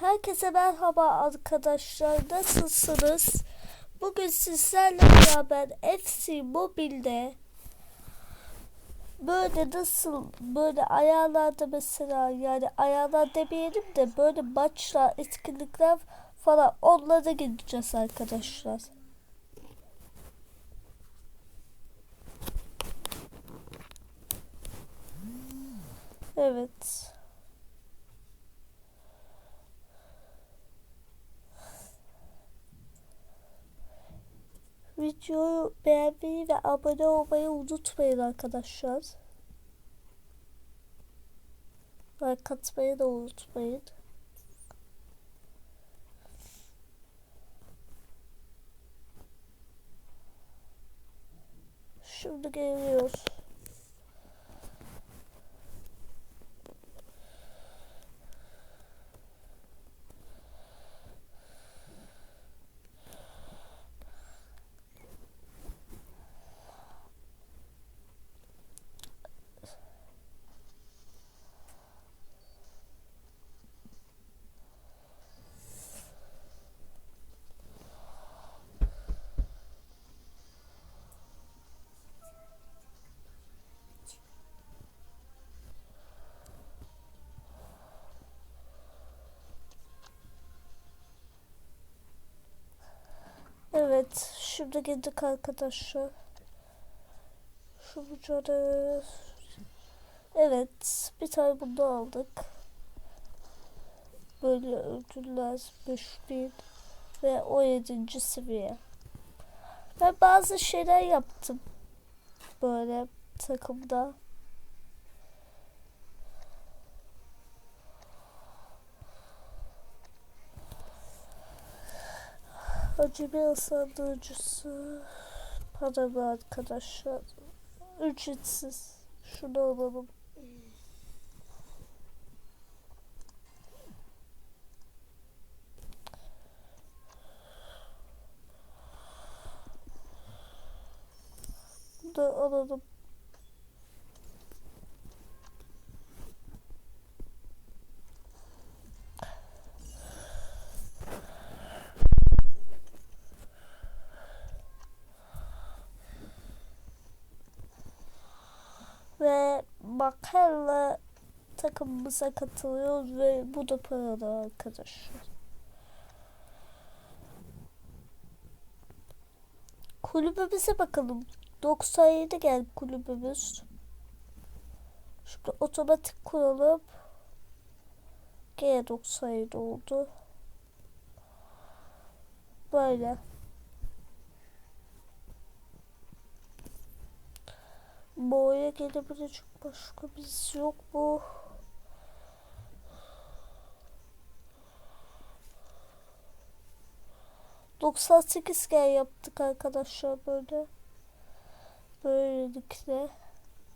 Herkese merhaba arkadaşlar. Nasılsınız? Bugün sizlerle beraber FC Mobile'de böyle nasıl böyle ayarlarda mesela yani ayarlar demeyelim de böyle maçlar, etkinlikler falan onlara gideceğiz arkadaşlar. Evet. Videoyu beğenmeyi ve abone olmayı unutmayın arkadaşlar. Like atmayı da unutmayın. Şimdi geliyor. Evet, şimdi geldik arkadaşlar. Şu bucağı. Evet, bir tane bunu aldık. Böyle ödüller 5000 ve 17. seviye. Ben bazı şeyler yaptım. Böyle takımda. Acemi ısandırıcısı paralı arkadaşlar. Ücretsiz. Şunu alalım. Da alalım. ve Makarla takımımıza katılıyoruz ve bu da paralı arkadaşlar. Kulübümüze bakalım. 97 gel kulübümüz. Şimdi otomatik kuralım. G97 oldu. Böyle. Boğaya gelebilecek başka birisi yok mu? Doksan sekiz yaptık arkadaşlar böyle. Böylelikle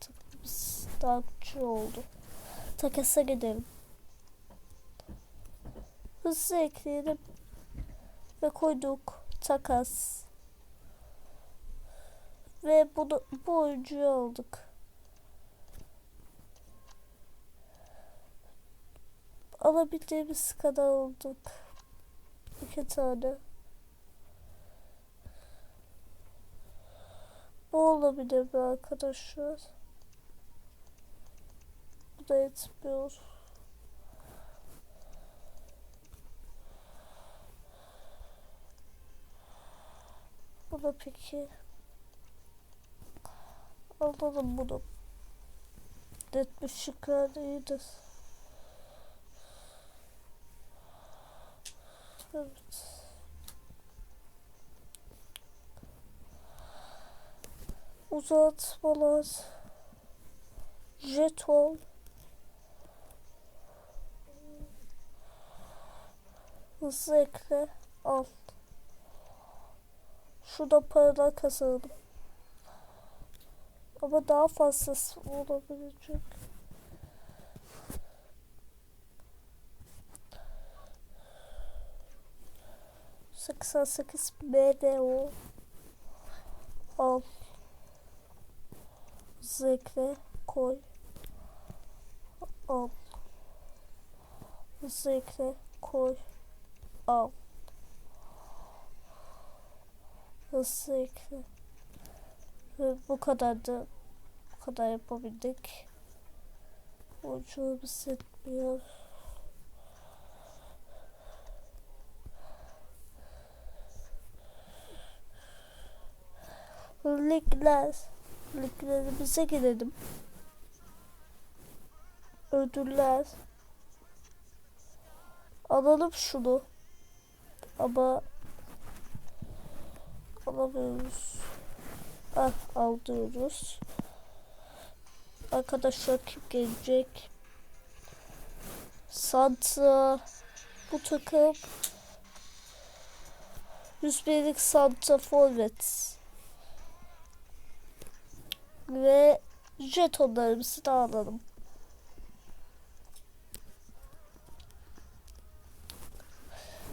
takımımız daha güçlü oldu. Takasa gidelim. Hızlı ekleyelim. Ve koyduk. Takas. Ve bunu, bu oyuncuyu aldık. Alabildiğimiz kadar olduk. İki tane. Bu olabilir mi arkadaşlar? Bu da yetmiyor. Bu da peki. Alalım bunu. Netmişlikler iyidir. Evet. Uzatmalar. Jeton. Hızlı ekle. Al. Şurada paralar kazanalım. Ama daha fazlası olabilecek. Seksen sekiz BDO al zekle koy al zekle Koy. Al. Hızlı ekle. Ve bu kadardı. Bu kadar yapabildik. Ucumuz etmiyor. Ligler. Liglerimize girelim. Ödüller. Alalım şunu. Ama alamıyoruz. Ah alıyoruz. Arkadaşlar kim gelecek? Santa bu takım 101'lik Santa Forvet ve jetonlarımızı da alalım.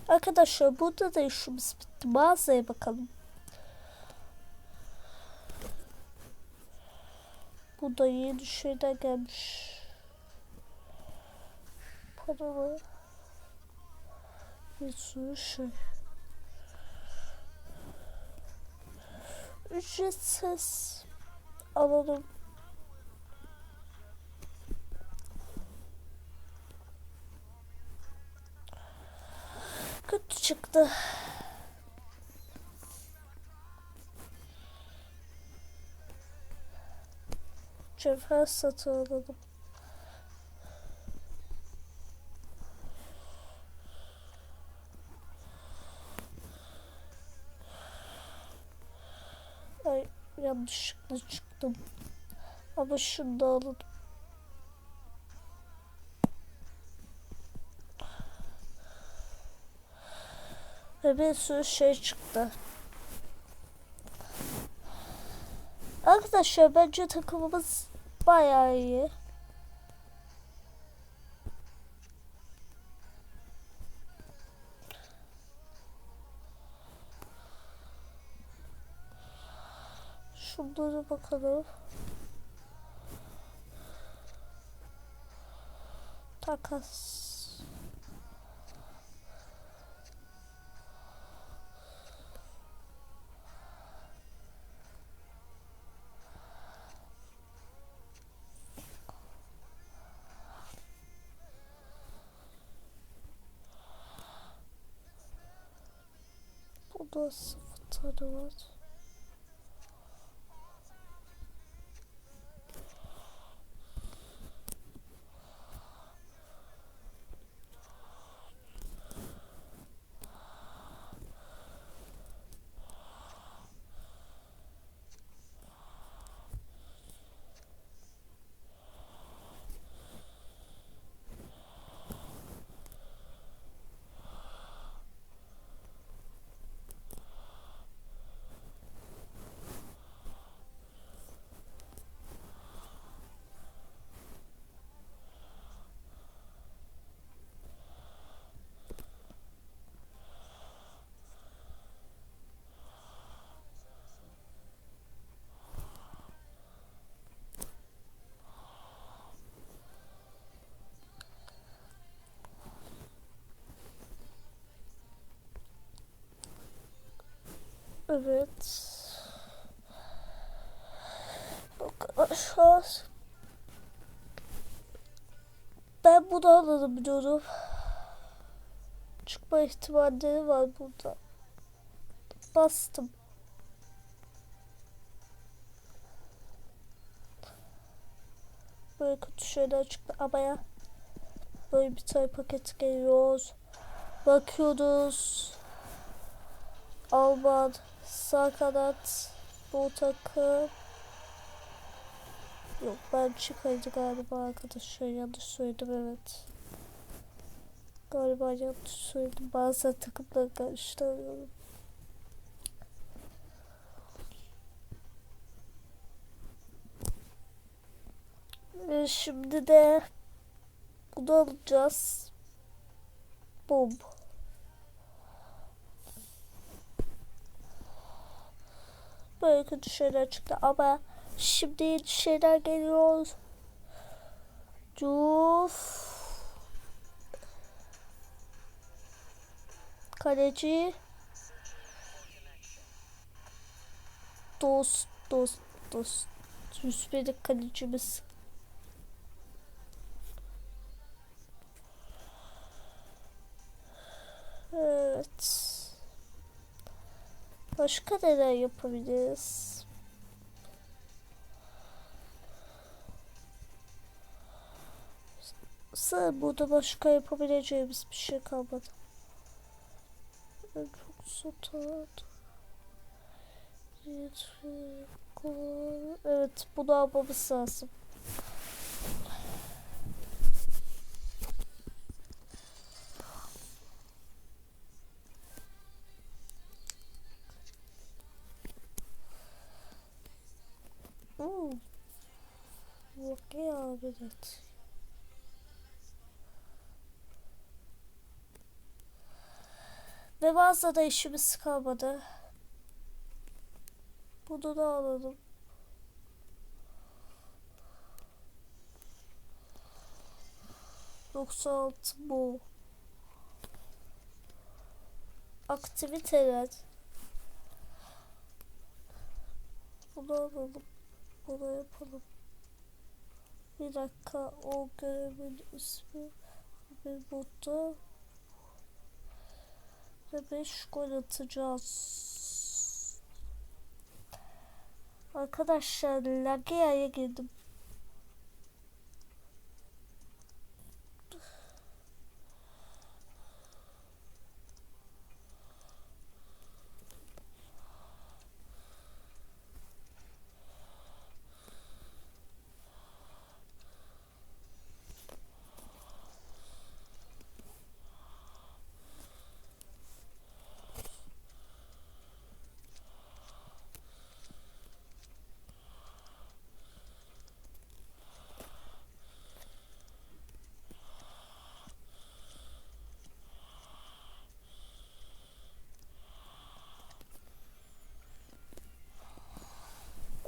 Arkadaşlar burada da işimiz bitti. Mağazaya bakalım. Bu da yeni şeyler gelmiş. Para mı? Bir sürü şey. Ücretsiz alalım. Kötü çıktı. Cevher satın alalım. Yanlışlıkla çıktım. Ama şunu da alalım. Ve bir sürü şey çıktı. Arkadaşlar bence takımımız bayağı iyi. Bakalım. Takas. Burada sıfır tane var. Evet. Arkadaşlar. Ben bunu anladım diyorum. Çıkma ihtimalleri var burada. Bastım. Böyle kötü şeyler çıktı ama ya. Böyle bir tane paket geliyor. Bakıyoruz. Alman sağ kanat bu takım yok ben çıkaydı galiba arkadaşlar yanlış söyledim evet. Galiba yanlış söyledim. Bazen takımları karıştırıyorum. Ve şimdi de bunu alacağız. Bum böyle kötü şeyler çıktı ama şimdi şeyler geliyor. Cuf. Kaleci dost dost dost. Rüsbeli kalecimiz. Evet. Başka neler yapabiliriz? Sığ burada başka yapabileceğimiz bir şey kalmadı. Ben çok satar. Evet bunu almamız lazım. Evet. Ve bazı da işimiz kalmadı. Bunu da alalım. Doksan altı bu. Aktiviteler. Bunu alalım. Bunu yapalım. Bir dakika o görevin ismi bir burada ve 5 gol atacağız. Arkadaşlar Lagia'ya girdim.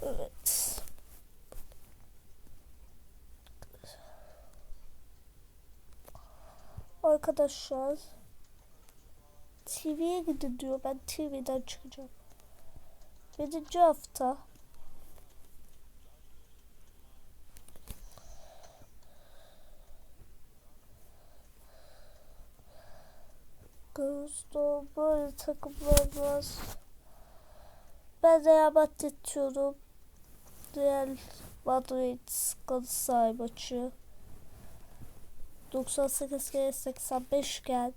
Evet. Arkadaşlar TV'ye gidin diyor. Ben TV'den çıkacağım. Birinci hafta Gözde böyle takımlar var. Ben Real Madrid diyorum. Real Madrid Galatasaray maçı. 98 kere 85 gel.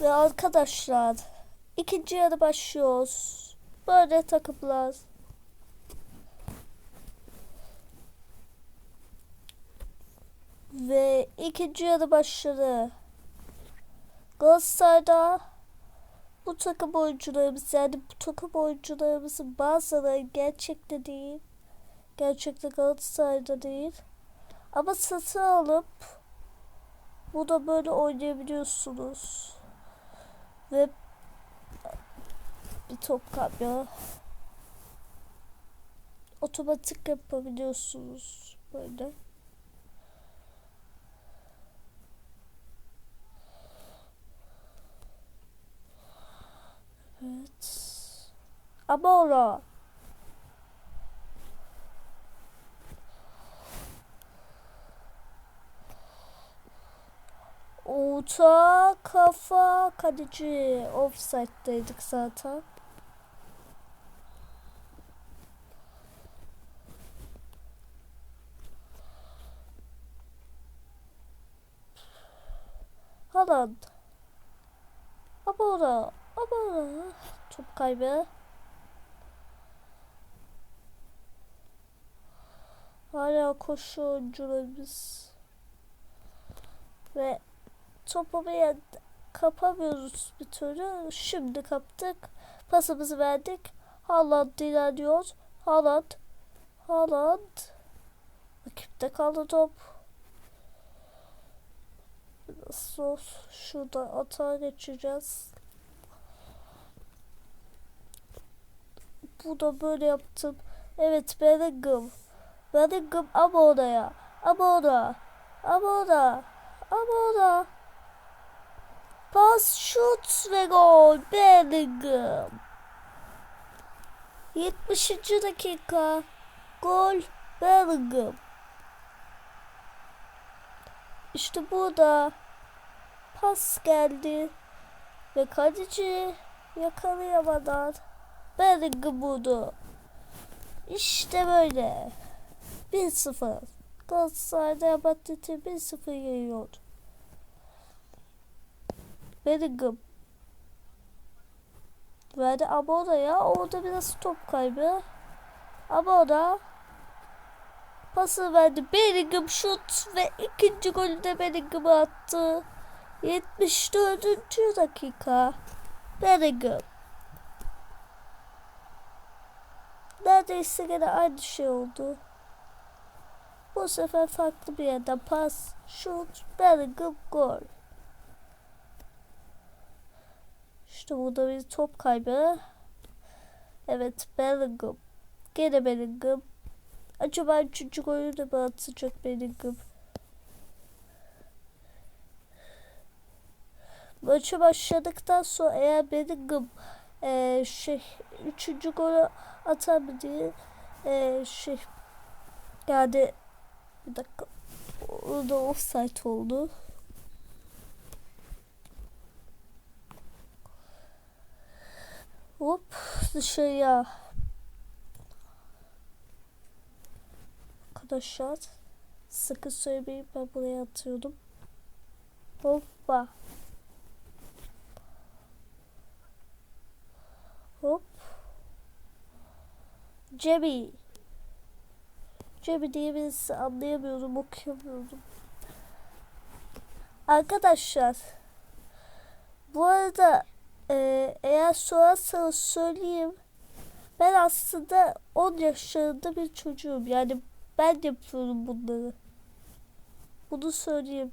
Ve arkadaşlar ikinci yarı başlıyoruz. Böyle takımlar. Ve ikinci yarı başladı. Galatasaray'da bu takım oyuncularımız yani bu takım oyuncularımızın bazıları gerçekte değil. Gerçekte Galatasaray'da değil. Ama satın alıp bu da böyle oynayabiliyorsunuz. Ve bir top kamera otomatik yapabiliyorsunuz böyle. Evet. Ama ora. Orta kafa kaleci offside'daydık zaten. Haaland. Abora. Abora. Top kaybı. Hala koşu oyuncularımız. Ve topu bir kapamıyoruz bir türlü. Şimdi kaptık. Pasımızı verdik. Haaland ilerliyor. Haaland. Haaland. Rakipte kaldı top. Nasıl? Şurada atağa geçeceğiz. Bu da böyle yaptım. Evet Bellingham. Oraya. Ama oraya. Ama oraya. Pas, şut ve gol. Bellingham. 70. dakika. Gol. Bellingham. İşte burada pas geldi ve kaleci yakalayamadan Bellingham buldu. İşte böyle. 1-0. Galatasaray'da Madrid'i 1-0 yeniyor. Bellingham. Verdi ama oraya. Orada biraz top kaybı. Ama orada pası verdi. Bellingham şut ve ikinci golü de Bellingham attı. 74. dakika. Bellingham. Neredeyse gene aynı şey oldu. Bu sefer farklı bir yerden pas, şut, Bellingham gol. İşte burada bir top kaybı. Evet Bellingham. Gene Bellingham. Acaba üçüncü golü de mi atacak Bellingham? Maça başladıktan sonra eğer Bellingham e, şey üçüncü golü atar diye e, şey yani bir dakika orada offside oldu. Hop dışarıya. Arkadaşlar sıkı söylemeyin ben buraya atıyordum. Hoppa. Hop. Cemi. Cemi diye birisi anlayamıyorum, okuyamıyorum. Arkadaşlar. Bu arada e, eğer sorarsanız söyleyeyim. Ben aslında 10 yaşlarında bir çocuğum. Yani ben yapıyorum bunları. Bunu söyleyeyim.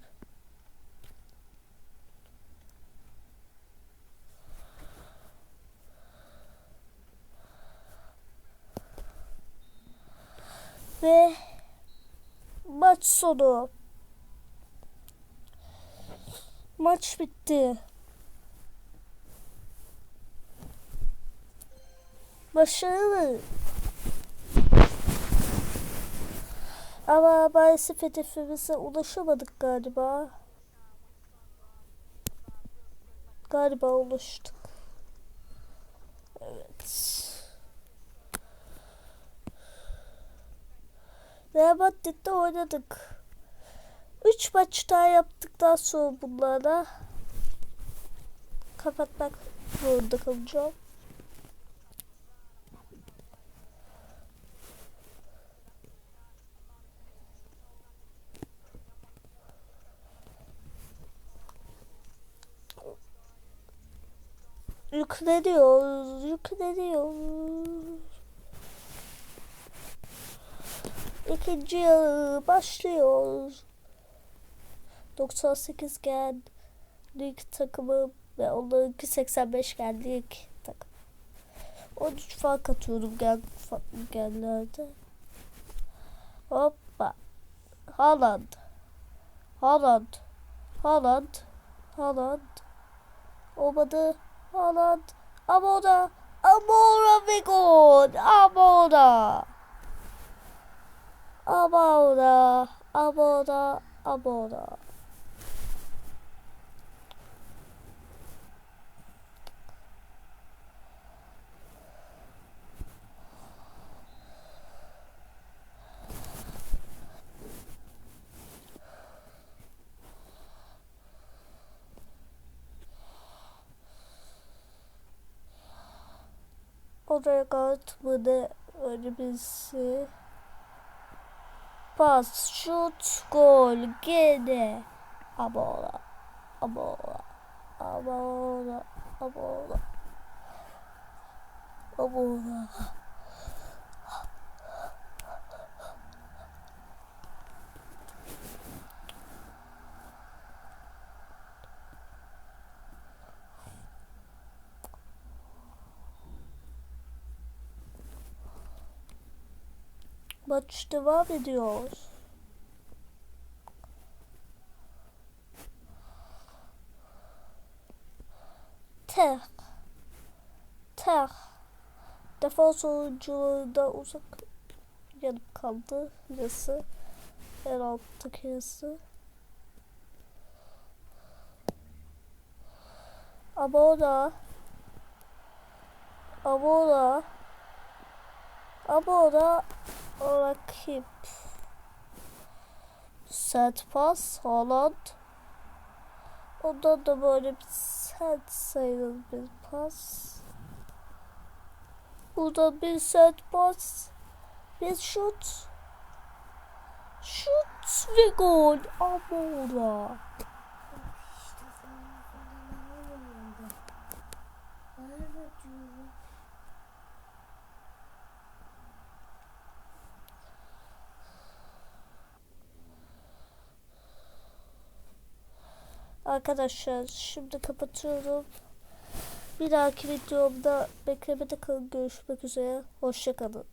Ve maç sonu. Maç bitti. Başarılı. Ama maalesef hedefimize ulaşamadık galiba. Galiba ulaştık. Evet. Madrid'de oynadık. Üç maç daha yaptıktan sonra bunlara kapatmak zorunda kalacağım. Yükleniyoruz, yükleniyoruz. İkinci yarı başlıyor. 98 gen lig takımı ve onlarınki 85 genlik takım. 13 fark atıyorum gen, genlerde. Hoppa. Haaland. Haaland. Haaland. Haaland. Olmadı. Haaland. Amora. Amora ve gol. Amora. Amora. Amora. Amora. Oraya atmadı birisi. Pas, şut, gol, gene. Abola, abola, abola, abola, abola. Maç devam ediyor. Ter. Ter. Defans oyuncularında uzak yanıp kaldı. Yarısı. En alttaki yarısı. Ama o da ama o da ama o da o rakip. Set pas Haaland. Ondan da böyle bir set sayılır bir pas. Burada bir set pas bir şut. Şut ve gol. Ama o da İşte sana falan olmadı. Bana da diyorum. Arkadaşlar şimdi kapatıyorum. Bir dahaki videomda beklemede kalın. Görüşmek üzere. Hoşçakalın.